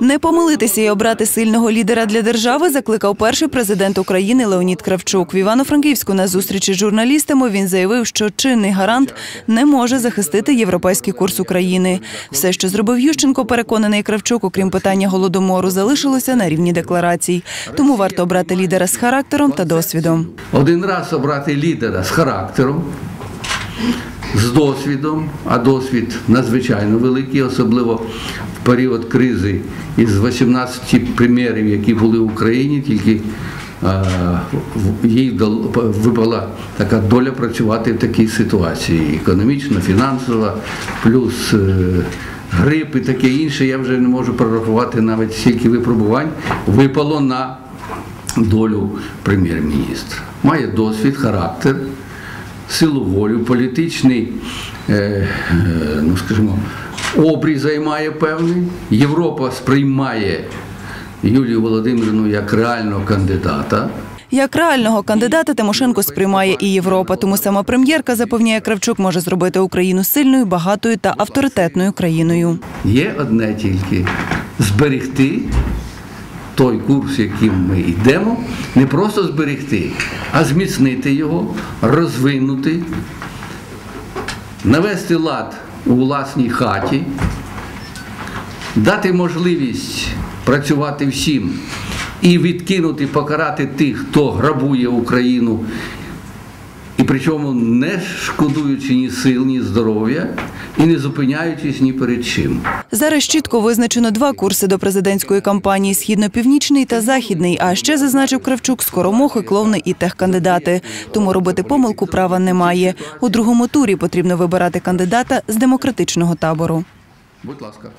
Не помилитися і обрати сильного лідера для держави закликав перший президент України Леонід Кравчук. В Івано-Франківську на зустрічі з журналістами він заявив, що чинний гарант не може захистити європейський курс України. Все, що зробив Ющенко, переконаний Кравчук, окрім питання голодомору, залишилося на рівні декларацій. Тому варто обрати лідера з характером та досвідом. Один раз обрати лідера з характером, з досвідом, а досвід надзвичайно великий, особливо в період кризи із 18 прем'єрів, які були в Україні, тільки їй випала така доля працювати в такій ситуації. Економічна, фінансова, плюс е, грип і таке інше. Я вже не можу прорахувати навіть стільки випробувань випало на долю прем'єр-міністра. Має досвід, характер, силу волю, політичний, е, е, ну скажімо, обрій займає певний. Європа сприймає Юлію Володимирівну як реального кандидата. Як реального кандидата Тимошенко сприймає і Європа, тому сама прем'єрка запевняє, Кравчук може зробити Україну сильною, багатою та авторитетною країною. Є одне тільки зберегти той курс, яким ми йдемо, не просто зберегти, а зміцнити його, розвинути, навести лад у власній хаті, дати можливість працювати всім і відкинути, покарати тих, хто грабує Україну і причому не шкодуючи ні сил, ні здоров'я, і не зупиняючись ні перед чим. Зараз чітко визначено два курси до президентської кампанії: східно-північний та західний. А ще зазначив Кравчук, скоромохи, кловни і техкандидати. Тому робити помилку права немає. У другому турі потрібно вибирати кандидата з демократичного табору. Будь ласка.